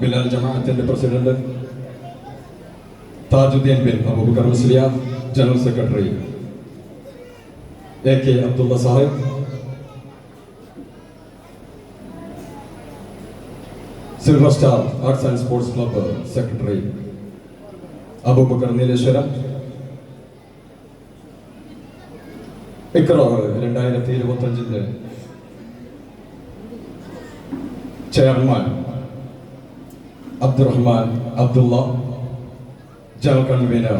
ബിലാൽ ജമാഅത്തിന്റെ president Thajuddeen bin Abubakar Musliyar general secretary A K Abdulla Sahib silver star arts and sports club secretary Abubakar Nileshwaram Ikrar രണ്ടായിരത്തി ഇരുപത്തഞ്ചിന്റെ chairman Abdurahman Abdulla general convener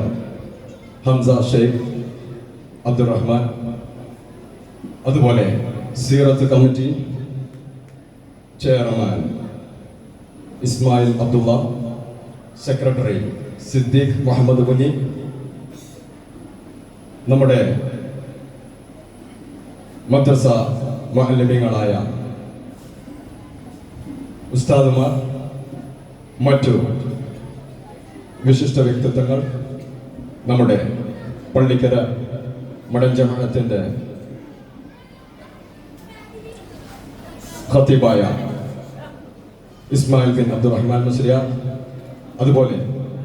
Hamza Sheikh Abdurahman. അതുപോലെ Seerath committee chairman Ismail Abdulla secretary Siddique Muhammad Kunhi നമ്മുടെ മദ്രസ മഹല്ലമ്യങ്ങളായ ഉസ്താദുമാർ മറ്റു വിശിഷ്ട വ്യക്തിത്വങ്ങൾ നമ്മുടെ പള്ളിക്കര മടൻ ജമാഅത്തിന്റെ ഖത്തീബായ ഇസ്മായിൽ ബിൻ അബ്ദുറഹ്മാൻ മുസ്ലിയാർ അതുപോലെ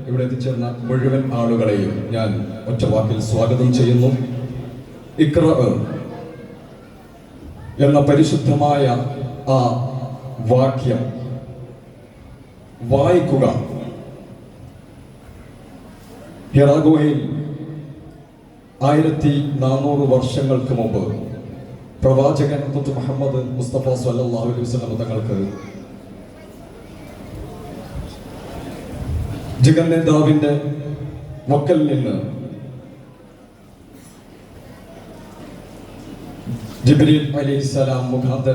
ഇവിടെ എത്തിച്ചേർന്ന മുഴുവൻ ആളുകളെയും ഞാൻ ഒറ്റ വാക്കിൽ സ്വാഗതം ചെയ്യുന്നു. ഇക്ര എന്ന പരിശുദ്ധമായ ആ വാക്യം വായിക്കുക. ഹിറാഗോയിൽ ആയിരത്തി നാനൂറ് വർഷങ്ങൾക്ക് മുമ്പ് പ്രവാചകൻ മുഹമ്മദ് മുസ്തഫ സല്ലല്ലാഹു അലൈഹി തങ്ങൾക്ക് നേതാവിന്റെ വക്കൽ നിന്ന് ജിബ്രീൽ അലൈഹിസ്സലാം മുഖാന്തരം